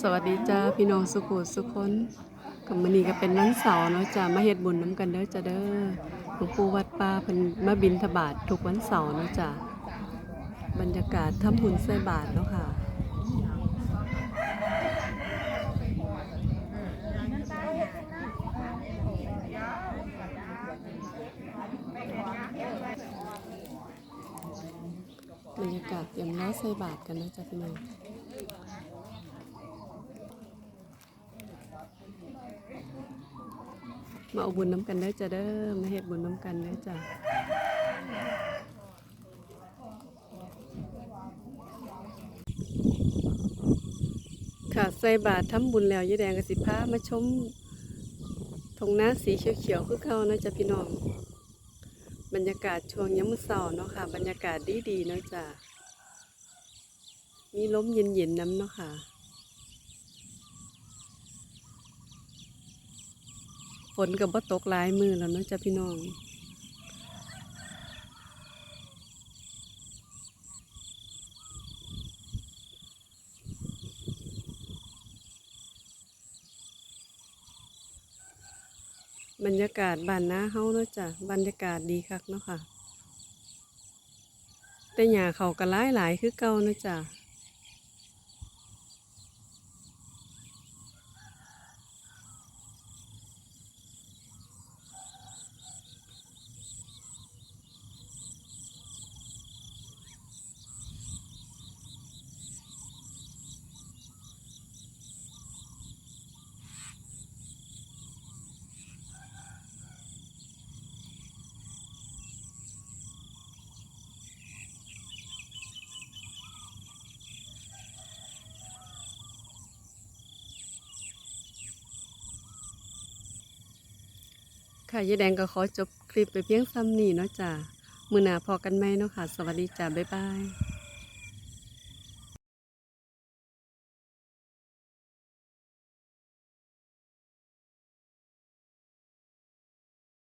สวัสดีจ้าพี่น้องสุขุสุขคนกับมณีก็เป็นวันเสาร์เนาะจ้ามาเฮ็ดบุญน้ำกันเด้อจ้าเด้อหลวงปู่วัดป่าเพิ่นมาบินทบาตทุกวันเสาร์เนาะจ้าบรรยากาศทำบุญใส่บาตรเนาะค่ะ บรรยากาศเตรียมล้อใส่บาตรกันนะจ้าพี่น้องมาเอาบุญน้ำกันได้จ้ะเด้อมาเฮ็ดบุญน้ำกันได้จ้ะค่ะใส่บาตรทำบุญแล้วยายแดงกับสิพามาชมทงน้าสีเขียวๆคือเขานะจ๊ะพี่น้อง บรรยากาศช่วงยามมื้อเช้าเนาะค่ะ บรรยากาศดีๆเนาะจ้ะมีลมเย็นๆน้ำเนาะค่ะฝนกับบ่ตกหลายมือแล้วเนาะจ้ะพี่น้อง บรรยากาศบ้านนาเฮาเนาะจ้ะบรรยากาศดีคักเนาะค่ะ แต่หญ้าเขาก็หลายหลายคือเก่าเนาะจ้ะ ค่ะยายแดงก็ขอจบคลิปไปเพียงซ้ำนี่เนาะจ้ะมือหนาพอกันไหมเนาะค่ะ สวัสดีจ้ะบ๊ายบาย